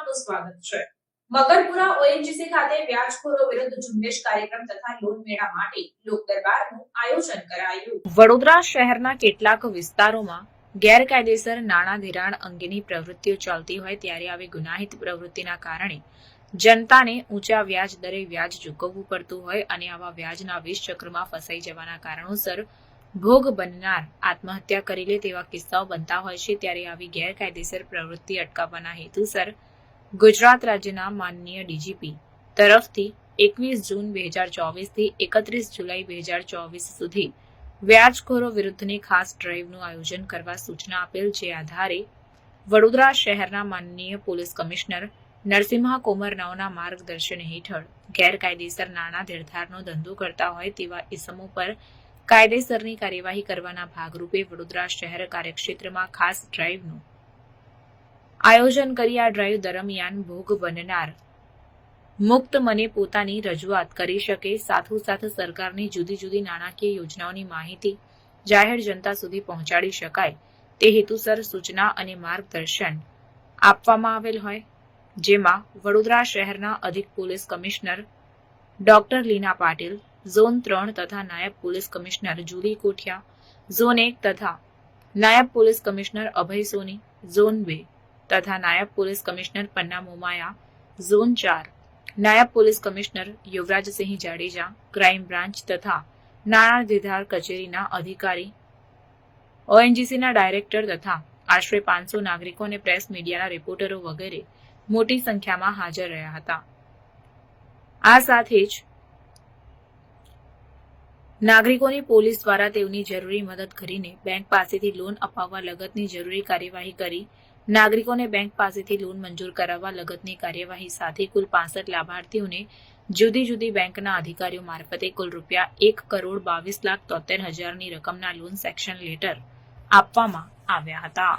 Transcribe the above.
આપનું સ્વાગત છે. મગરપુરા ઓએનજીસી ખાતે વ્યાજખોરો વિરુદ્ધ ઝુંબેશ કાર્યક્રમ તથા લોન મેળા માટે લોક દરબારનું આયોજન કરાયું. વડોદરા શહેરના કેટલાક વિસ્તારોમાં ગેરકાયદેસર નાણાં ધિરાણ અંગેની પ્રવૃત્તિઓ ચાલતી હોય ત્યારે આવી ગુનાહિત પ્રવૃત્તિના કારણે જનતાને ઊંચા વ્યાજ દરે વ્યાજ ચૂકવવું પડતું હોય અને આવા વ્યાજના વિષ ચક્રમાં ફસાઈ જવાના કારણોસર ભોગ બનનાર આત્મહત્યા કરી લે તેવા કિસ્સાઓ બનતા હોય છે ત્યારે આવી ગેરકાયદેસર પ્રવૃત્તિ અટકાવવાના હેતુસર ગુજરાત રાજ્યના માનનીય ડીજીપી તરફથી એકવીસ જૂન બે હજાર ચોવીસથી એકત્રીસ જુલાઈ બે હજાર ચોવીસ સુધી વ્યાજખોરો વિરુદ્ધની ખાસ ડ્રાઈવનું આયોજન કરવા સૂચના આપેલ જે આધારે વડોદરા શહેરના માનનીય પોલીસ કમિશનર નરસિંહા કોમરનાઓના માર્ગદર્શન હેઠળ ગેરકાયદેસર નાણાં ધીરધારનો ધંધો કરતા હોય તેવા ઇસમો પર કાયદેસરની કાર્યવાહી કરવાના ભાગરૂપે વડોદરા શહેર કાર્યક્ષેત્રમાં ખાસ ડ્રાઈવનું આયોજન કરી આ ડ્રાઈવ દરમિયાન ભોગ બનનાર મુક્ત મને પોતાની રજૂઆત કરી શકે સાથોસાથ સરકારની જુદી જુદી નાણાકીય યોજનાઓની માહિતી જાહેર જનતા સુધી પહોંચાડી શકાય. તે હેતુસર સૂચના અને માર્ગદર્શન આપવામાં આવેલ હોય, જેમાં વડોદરા શહેરના અધિક police commissioner doctor Leena Patil, zone ત્રણ તથા નાયબ police commissioner Julie Kothiya, zone એક તથા નાયબ police commissioner Abhay Soni, zone બે તથા નાયબ police commissioner Panna Momaya, zone ચાર, નાયબ police commissioner Yuvrajsinh Jadeja, crime branch તથા નાણાં નિર્ધાર કચેરીના અધિકારી, ઓએનજીસીના ડાયરેક્ટર તથા આશરે પાંચસો નાગરિકો અને પ્રેસ મીડિયાના રિપોર્ટરો વગેરે મોટી સંખ્યામાં હાજર રહ્યા હતા. આ સાથે જ નાગરિકોની પોલીસ દ્વારા તેઓની જરૂરી મદદ કરીને બેંક પાસેથી લોન અપાવવા લગતની જરૂરી કાર્યવાહી કરી નાગરિકોને બેંક પાસેથી લોન મંજૂર કરાવવા લગતની કાર્યવાહી સાથે કુલ પાસઠ લાભાર્થીઓને જુદી જુદી બેંકના અધિકારીઓ મારફતે કુલ રૂપિયા એક કરોડ બાવીસ લાખ તોતેર હજારની રકમના લોન સેક્શન લેટર આપવામાં આવ્યા હતા.